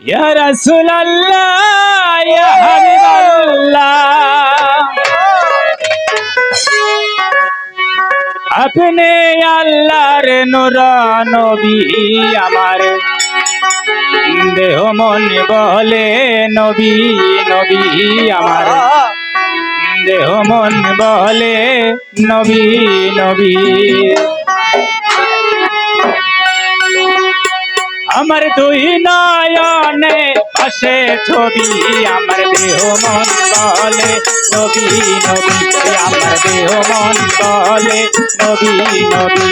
ইয়া রাসূলুল্লাহ ইয়া হাবিবাল্লাহ। আপনি আল্লাহর নূর নবী আমার দেহ মন বলে নবী নবী আমার। দেহ মন বলে নবী নবী। আমার দুই নয়নে পাশে ছবি আমার দেহ মন বলে নবী নবী আমার দেহ মন বলে নবী নবী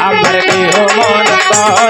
আমার দেহ মন বলে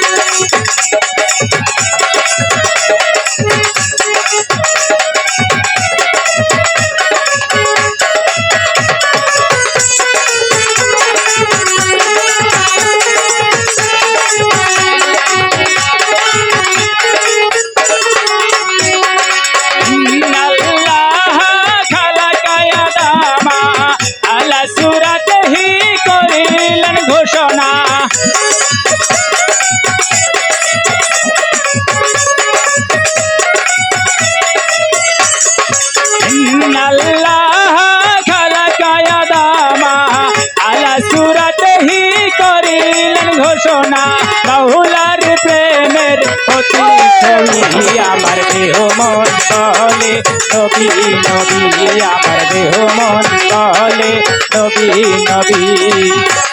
হলো না ঘোষণা, বাহুলার প্রেমের অতি ছবি আমার দেহ মন তলে, নবী নবী, আমার দেহ মন তলে, নবী নবী।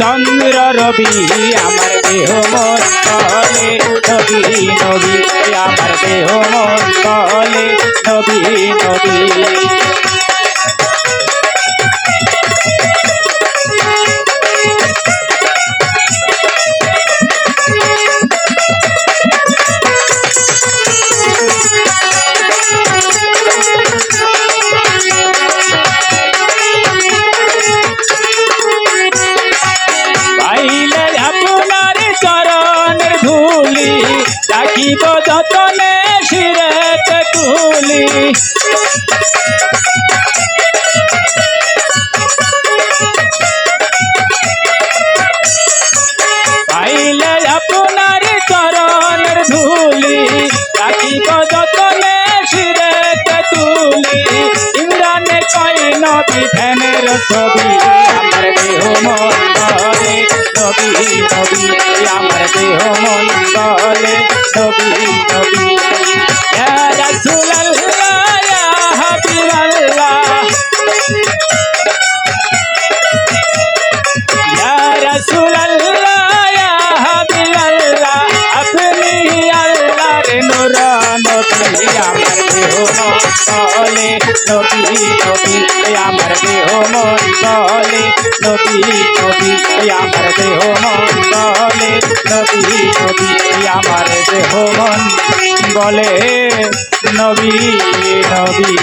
চন্দ্র রবি আমার দেহ মন নবি নবী আমার দেহ নবি নবী নবী। রাখিব যতনে শিরেতে তুলি পাইলে আপনার চরণের ধুলি রাখিব যতনে শিরেতে তুলি ইমরানে কই নবী ছবি। নবী নবী আমার দেহ মন বলে নবী নবী আমার দেহ মন বলে নবী নবী দেহ বলে, নবী নবী।